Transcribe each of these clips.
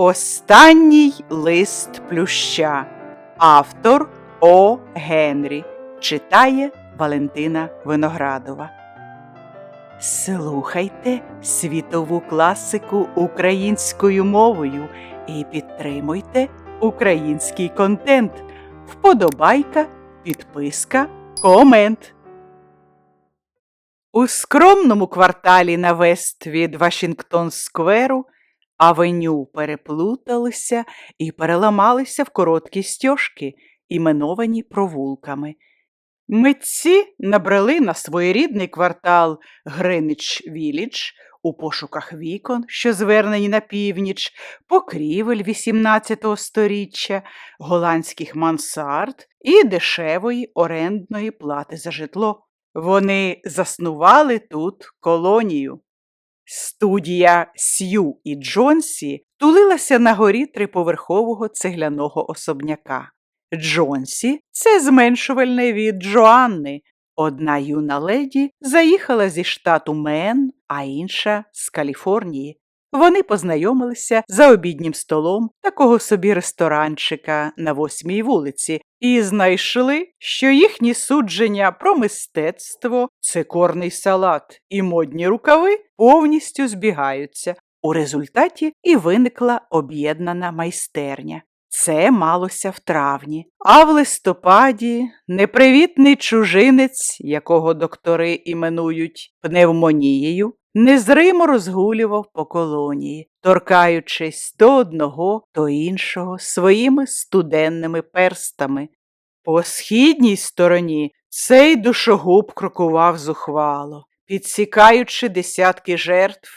Останній лист плюща. Автор О. Генрі. Читає Валентина Виноградова. Слухайте світову класику українською мовою і підтримуйте український контент. Вподобайка, підписка, комент. У скромному кварталі на вест від Вашингтон Скверу авеню переплуталися і переламалися в короткі стьожки, іменовані провулками. Митці набрели на своєрідний квартал Гринич Вілідж у пошуках вікон, що звернені на північ, покрівель XVIII сторіччя, голландських мансард і дешевої орендної плати за житло. Вони заснували тут колонію. Студія Сью і Джонсі тулилася на горі триповерхового цегляного особняка. Джонсі це зменшувальне від Джоанни. Одна юна леді заїхала зі штату Мен, а інша з Каліфорнії. Вони познайомилися за обіднім столом такого собі ресторанчика на восьмій вулиці і знайшли, що їхні судження про мистецтво, цикорний салат і модні рукави повністю збігаються. У результаті і виникла об'єднана майстерня. Це малося в травні, а в листопаді непривітний чужинець, якого доктори іменують пневмонією, незримо розгулював по колонії, торкаючись то одного, то іншого своїми студенними перстами. По східній стороні цей душогуб крокував зухвало, підсікаючи десятки жертв,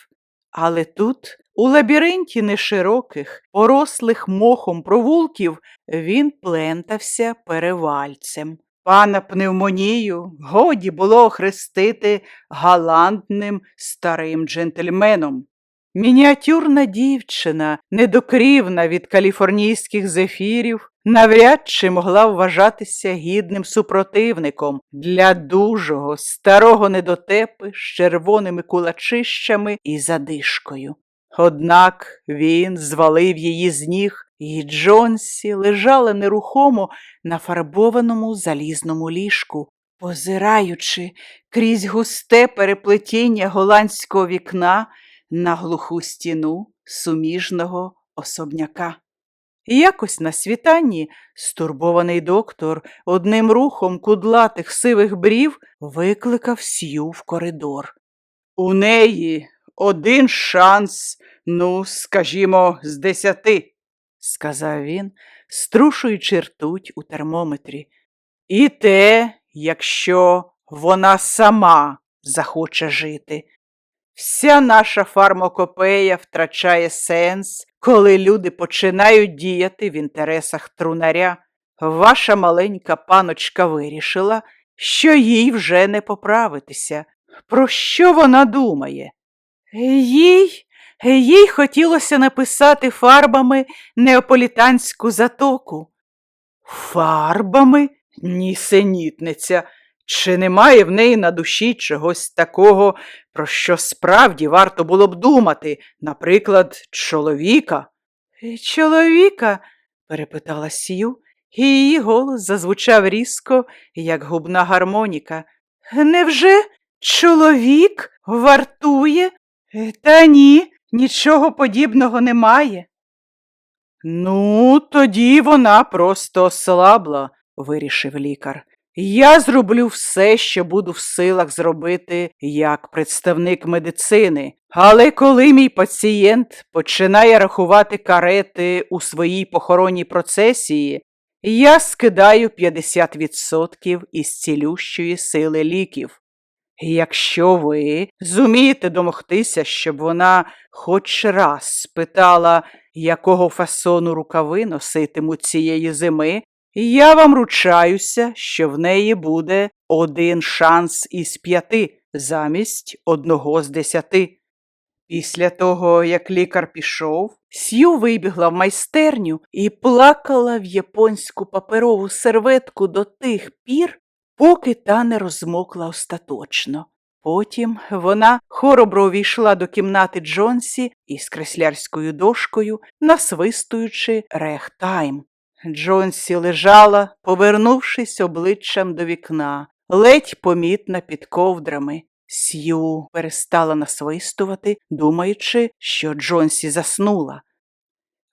але тут, у лабіринті нешироких, порослих мохом провулків, він плентався перевальцем. Пана пневмонію годі було охрестити галантним старим джентльменом. Мініатюрна дівчина, недокрівна від каліфорнійських зефірів, навряд чи могла вважатися гідним супротивником для дужого, старого недотепи з червоними кулачищами і задишкою. Однак він звалив її з ніг, і Джонсі лежала нерухомо на фарбованому залізному ліжку, позираючи крізь густе переплетіння голландського вікна на глуху стіну суміжного особняка. І якось на світанні стурбований доктор одним рухом кудлатих сивих брів викликав сю в коридор. У неї один шанс, ну, скажімо, з десяти, сказав він, струшуючи ртуть у термометрі. І те, якщо вона сама захоче жити. Вся наша фармакопея втрачає сенс, коли люди починають діяти в інтересах трунаря. Ваша маленька паночка вирішила, що їй вже не поправитися. Про що вона думає? Їй, їй хотілося написати фарбами неаполітанську затоку. Фарбами? Нісенітниця. Чи немає в неї на душі чогось такого, про що справді варто було б думати, наприклад, чоловіка? «Е, Чоловіка? перепитала Сію, і її голос зазвучав різко, як губна гармоніка. Невже чоловік вартує? «Е, Та ні, нічого подібного немає. Ну, тоді вона просто ослабла, вирішив лікар. Я зроблю все, що буду в силах зробити як представник медицини, але коли мій пацієнт починає рахувати карети у своїй похоронній процесії, я скидаю 50% із цілющої сили ліків. Якщо ви зумієте домогтися, щоб вона хоч раз спитала, якого фасону рукави носитимуть цієї зими, я вам ручаюся, що в неї буде один шанс із п'яти замість одного з десяти. Після того, як лікар пішов, Сью вибігла в майстерню і плакала в японську паперову серветку до тих пір, поки та не розмокла остаточно. Потім вона хоробро увійшла до кімнати Джонсі із креслярською дошкою, насвистуючи рехтайм. Джонсі лежала, повернувшись обличчям до вікна, ледь помітна під ковдрами. Сью перестала насвистувати, думаючи, що Джонсі заснула.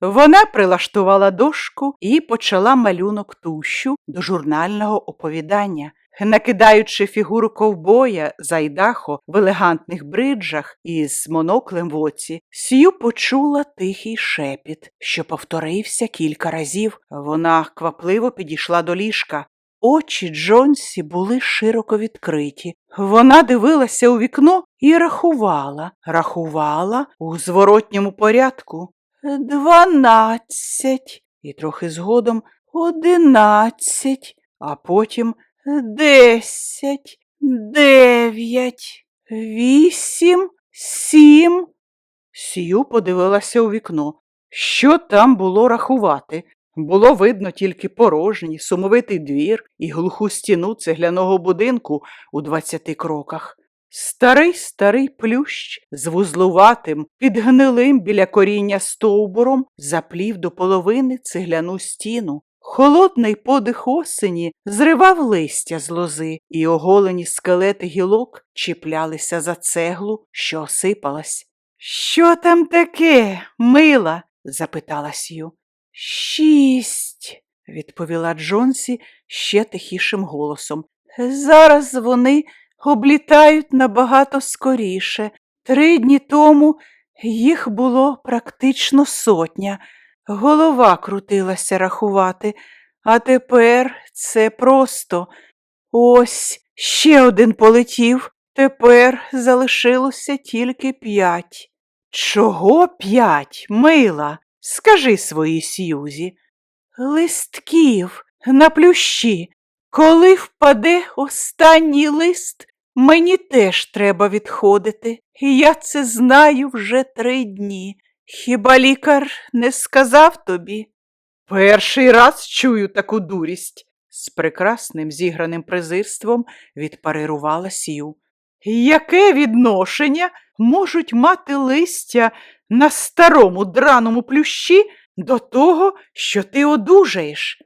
Вона прилаштувала дошку і почала малюнок тущу до журнального оповідання. Накидаючи фігуру ковбоя Зайдахо в елегантних бриджах із моноклем в оці, Сью почула тихий шепіт, що повторився кілька разів. Вона квапливо підійшла до ліжка. Очі Джонсі були широко відкриті. Вона дивилася у вікно і рахувала, рахувала у зворотньому порядку. Дванадцять, і трохи згодом одинадцять, а потім десять, дев'ять, вісім, сім. Сію подивилася у вікно. Що там було рахувати? Було видно тільки порожній, сумовитий двір і глуху стіну цегляного будинку у двадцяти кроках. Старий старий плющ з вузлуватим, підгнилим біля коріння стовбуром заплів до половини цегляну стіну. Холодний подих осені зривав листя з лози, і оголені скелети гілок чіплялися за цеглу, що осипалась. Що там таке, мила? запитала Сью. Шість, відповіла Джонсі ще тихішим голосом. Зараз вони облітають набагато скоріше. Три дні тому їх було практично сотня. Голова крутилася рахувати, а тепер це просто. Ось ще один полетів. Тепер залишилося тільки п'ять. Чого п'ять, мила? Скажи своїй Сьюзі. Листків на плющі. Коли впаде останній лист, мені теж треба відходити. і Я це знаю вже три дні. Хіба лікар не сказав тобі? Перший раз чую таку дурість, з прекрасним зіграним презирством відпарирувала Сью. Яке відношення можуть мати листя на старому драному плющі до того, що ти одужаєш?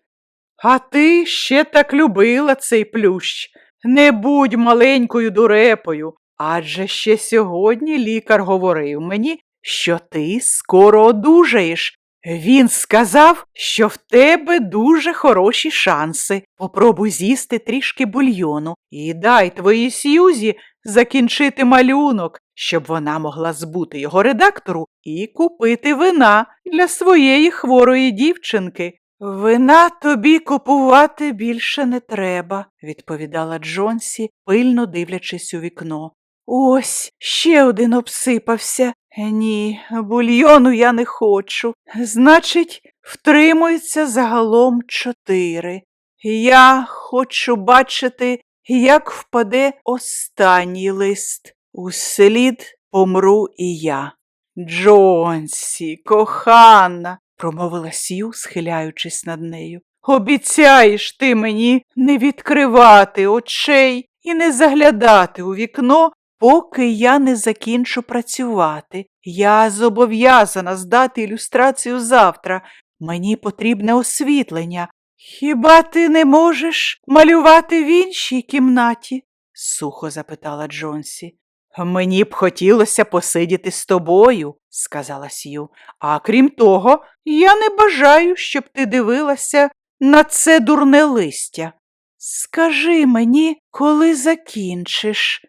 А ти ще так любила цей плющ. Не будь маленькою дурепою, адже ще сьогодні лікар говорив мені, що ти скоро одужаєш. Він сказав, що в тебе дуже хороші шанси. Попробуй з'їсти трішки бульйону і дай твоїй Сьюзі закінчити малюнок, щоб вона могла збути його редактору і купити вина для своєї хворої дівчинки. Вина тобі купувати більше не треба, відповідала Джонсі, пильно дивлячись у вікно. Ось ще один обсипався. Ні, бульйону я не хочу. Значить, втримується загалом чотири. Я хочу бачити, як впаде останній лист. Услід помру і я. Джонсі, кохана, промовила Сью, схиляючись над нею. Обіцяєш ти мені не відкривати очей і не заглядати у вікно, поки я не закінчу працювати. Я зобов'язана здати ілюстрацію завтра. Мені потрібне освітлення. Хіба ти не можеш малювати в іншій кімнаті? сухо запитала Джонсі. Мені б хотілося посидіти з тобою, сказала Сью. А крім того, я не бажаю, щоб ти дивилася на це дурне листя. Скажи мені, коли закінчиш,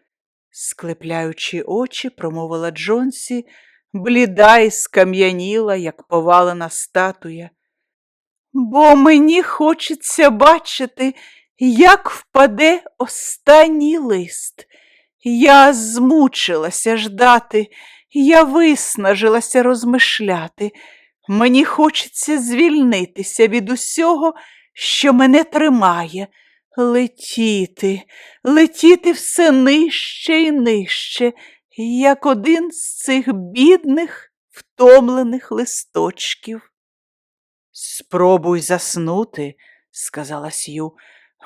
склепляючи очі, промовила Джонсі, бліда і скам'яніла, як повалена статуя. Бо мені хочеться бачити, як впаде останній лист. Я змучилася ждати, я виснажилася розмишляти. Мені хочеться звільнитися від усього, що мене тримає, летіти, летіти все нижче і нижче, як один з цих бідних, втомлених листочків. Спробуй заснути, сказала Сью.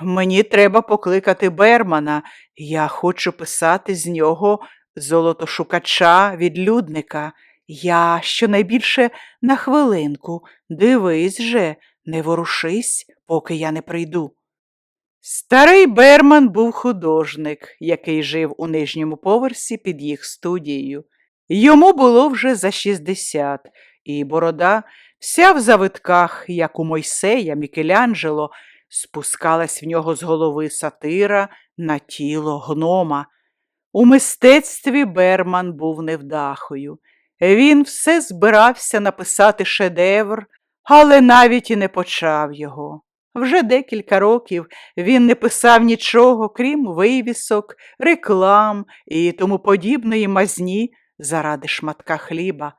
Мені треба покликати Бермана. Я хочу писати з нього золотошукача відлюдника. Я щонайбільше на хвилинку. Дивись же, не ворушись, поки я не прийду. Старий Берман був художник, який жив у нижньому поверсі під їх студією. Йому було вже за 60, і борода, вся в завитках, як у Мойсея Мікеланджело, спускалась в нього з голови сатира на тіло гнома. У мистецтві Берман був невдахою. Він все збирався написати шедевр, але навіть і не почав його. Вже декілька років він не писав нічого, крім вивісок, реклам і тому подібної мазні заради шматка хліба.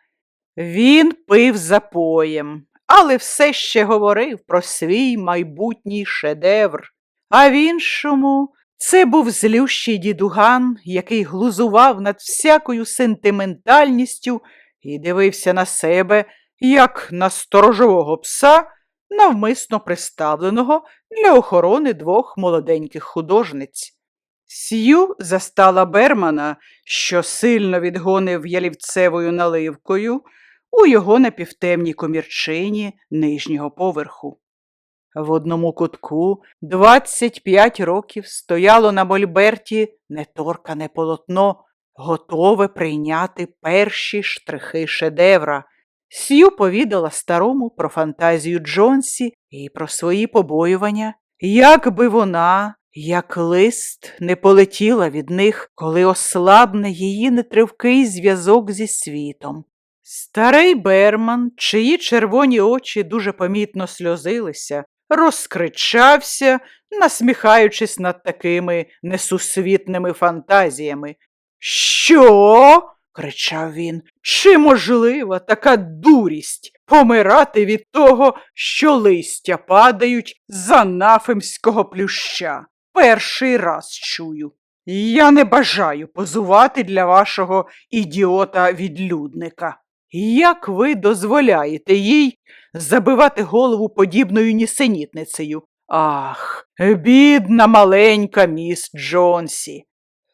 Він пив запоєм, але все ще говорив про свій майбутній шедевр. А в іншому це був злющий дідуган, який глузував над всякою сентиментальністю і дивився на себе, як на сторожового пса, навмисно приставленого для охорони двох молоденьких художниць. Сью застала Бермана, що сильно відгонив ялівцевою наливкою у його напівтемній комірчині нижнього поверху. В одному кутку 25 років стояло на мольберті неторкане полотно, готове прийняти перші штрихи шедевра. Сью повідала старому про фантазію Джонсі і про свої побоювання, як би вона, як лист, не полетіла від них, коли ослабне її нетривкий зв'язок зі світом. Старий Берман, чиї червоні очі дуже помітно сльозилися, розкричався, насміхаючись над такими несусвітними фантазіями. Що? кричав він. Чи можлива така дурість помирати від того, що листя падають з анафемського плюща? Перший раз чую. Я не бажаю позувати для вашого ідіота-відлюдника. Як ви дозволяєте їй забивати голову подібною нісенітницею? Ах, бідна маленька міс Джонсі.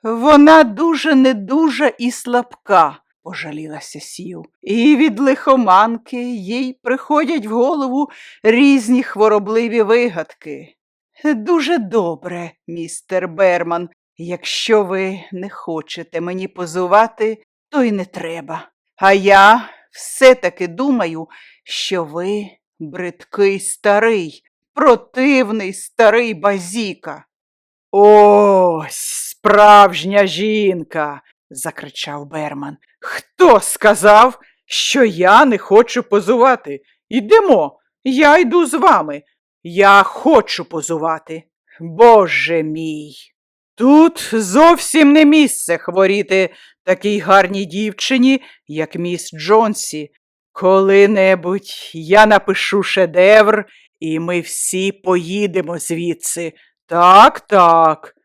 Вона дуже недужа і слабка, пожалілася Сью, і від лихоманки їй приходять в голову різні хворобливі вигадки. Дуже добре, містер Берман. Якщо ви не хочете мені позувати, то й не треба. А я все-таки думаю, що ви бридкий старий, противний старий базіка. Ось справжня жінка, закричав Берман. Хто сказав, що я не хочу позувати? Ідемо, я йду з вами. Я хочу позувати. Боже мій. Тут зовсім не місце хворіти такій гарній дівчині, як міс Джонсі. Коли-небудь я напишу шедевр, і ми всі поїдемо звідси. Так, так.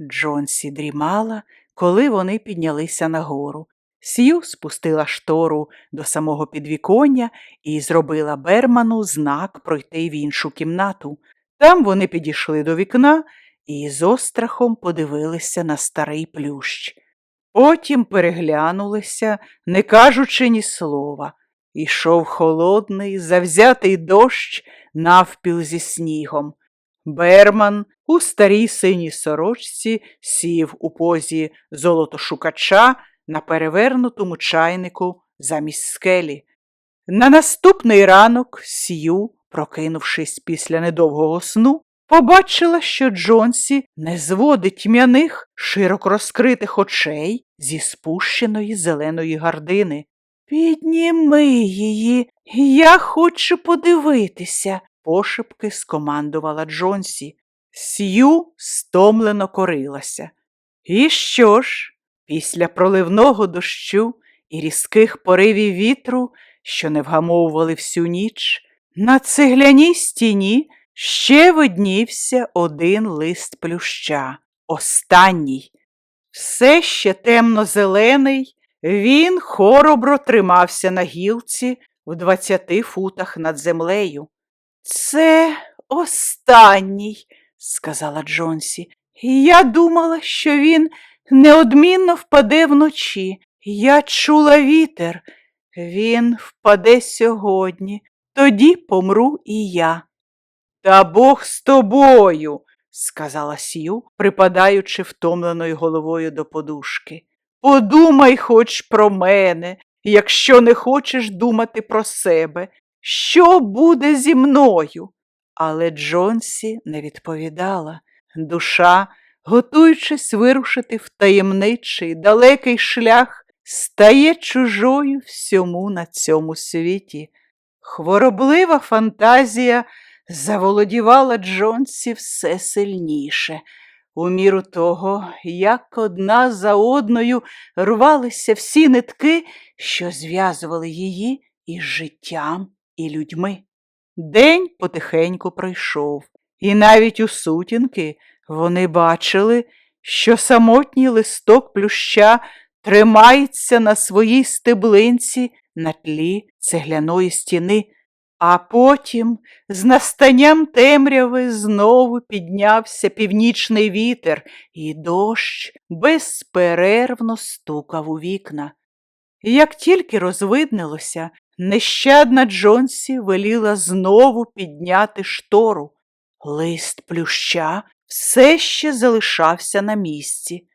Джонсі дрімала, коли вони піднялися нагору. Сью спустила штору до самого підвіконня і зробила Берману знак пройти в іншу кімнату. Там вони підійшли до вікна і з острахом подивилися на старий плющ. Потім переглянулися, не кажучи ні слова. Ішов холодний, завзятий дощ навпіл зі снігом. Берман у старій синій сорочці сів у позі золотошукача на перевернутому чайнику замість скелі. На наступний ранок Сью, прокинувшись після недовгого сну, побачила, що Джонсі не зводить тьмяних, широко розкритих очей зі спущеної зеленої гардини. Підніми її, я хочу подивитися, пошепки скомандувала Джонсі. Сью стомлено корилася. І що ж, після проливного дощу і різких поривів вітру, що не вгамовували всю ніч, на цегляній стіні ще виднівся один лист плюща, останній. Все ще темно-зелений, він хоробро тримався на гілці в двадцяти футах над землею. Це останній, сказала Джонсі. Я думала, що він неодмінно впаде вночі. Я чула вітер. Він впаде сьогодні, тоді помру і я. Та Бог з тобою, сказала Сью, припадаючи втомленою головою до подушки. Подумай хоч про мене, якщо не хочеш думати про себе. Що буде зі мною? Але Джонсі не відповідала. Душа, готуючись вирушити в таємничий далекий шлях, стає чужою всьому на цьому світі. Хвороблива фантазія заволодівала Джонсі все сильніше. У міру того, як одна за одною рвалися всі нитки, що зв'язували її із життям і людьми. День потихеньку пройшов, і навіть у сутінки вони бачили, що самотній листок плюща тримається на своїй стеблинці на тлі цегляної стіни, а потім з настанням темряви знову піднявся північний вітер, і дощ безперервно стукав у вікна. Як тільки розвиднилося, нещадна Джонсі веліла знову підняти штору. Лист плюща все ще залишався на місці.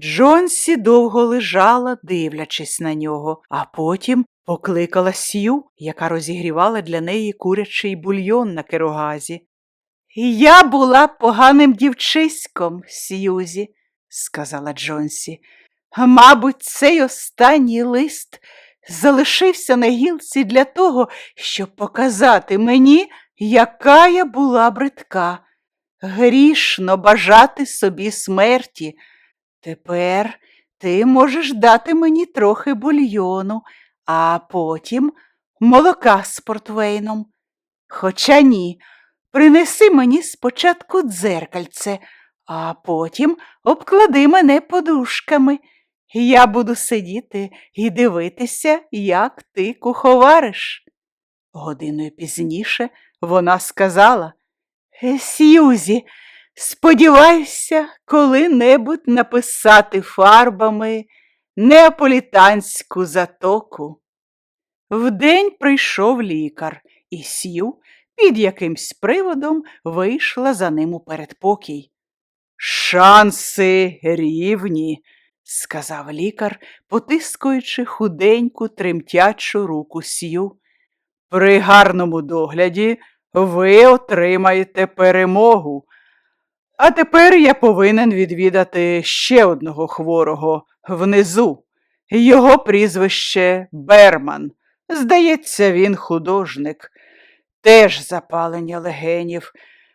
Джонсі довго лежала, дивлячись на нього, а потім покликала Сью, яка розігрівала для неї курячий бульйон на керогазі. Я була поганим дівчиськом, Сьюзі, сказала Джонсі. Мабуть, цей останній лист залишився на гілці для того, щоб показати мені, яка я була бридка. Грішно бажати собі смерті. Тепер ти можеш дати мені трохи бульйону, а потім молока з портвейном. Хоча ні, принеси мені спочатку дзеркальце, а потім обклади мене подушками. Я буду сидіти і дивитися, як ти куховариш. Годиною пізніше вона сказала «Е, Сьюзі, сподіваюся, коли-небудь написати фарбами неаполітанську затоку. Вдень прийшов лікар, і Сью під якимсь приводом вийшла за ним у передпокій. Шанси рівні, сказав лікар, потискуючи худеньку тремтячу руку Сью. При гарному догляді ви отримаєте перемогу. А тепер я повинен відвідати ще одного хворого внизу. Його прізвище Берман. Здається, він художник, теж запалення легенів,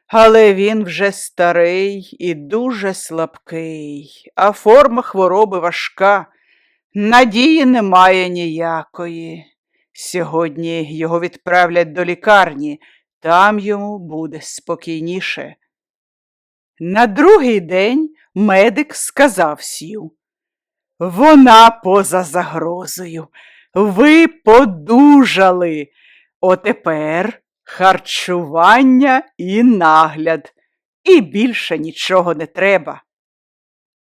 але він вже старий і дуже слабкий, а форма хвороби важка. Надії немає ніякої. Сьогодні його відправлять до лікарні, там йому буде спокійніше. На другий день медик сказав Сью. Вона поза загрозою. Ви подужали. Отепер харчування і нагляд, і більше нічого не треба.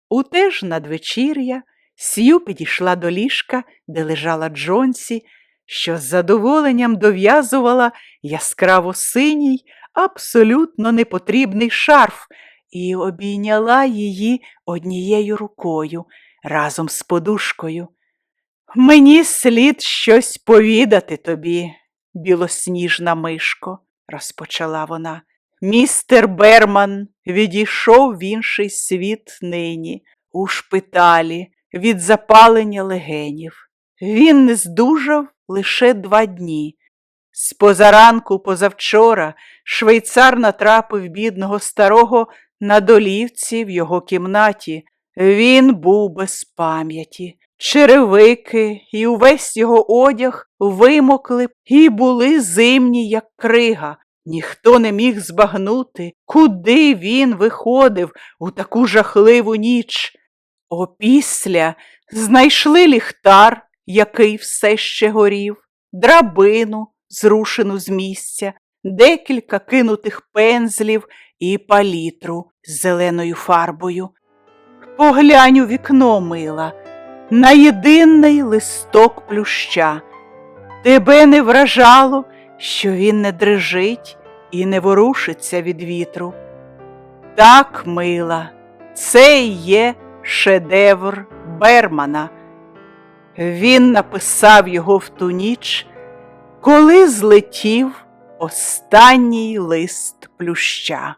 У те надвечір'я Сью підійшла до ліжка, де лежала Джонсі, що з задоволенням дов'язувала яскраво синій, абсолютно непотрібний шарф і обійняла її однією рукою разом з подушкою. Мені слід щось повідати тобі, білосніжна мишко, розпочала вона. Містер Берман відійшов в інший світ нині, у шпиталі, від запалення легенів. Він не здужав лише два дні. З позаранку позавчора швейцар натрапив бідного старого на долівці в його кімнаті. Він був без пам'яті. Черевики і увесь його одяг вимокли і були зимні, як крига. Ніхто не міг збагнути, куди він виходив у таку жахливу ніч. Опісля знайшли ліхтар, який все ще горів, драбину, зрушену з місця, декілька кинутих пензлів і палітру з зеленою фарбою. Поглянь у вікно, мила, на єдиний листок плюща. Тебе не вражало, що він не дрижить і не ворушиться від вітру. Так, мила, це є шедевр Бермана. Він написав його в ту ніч, коли злетів останній лист плюща.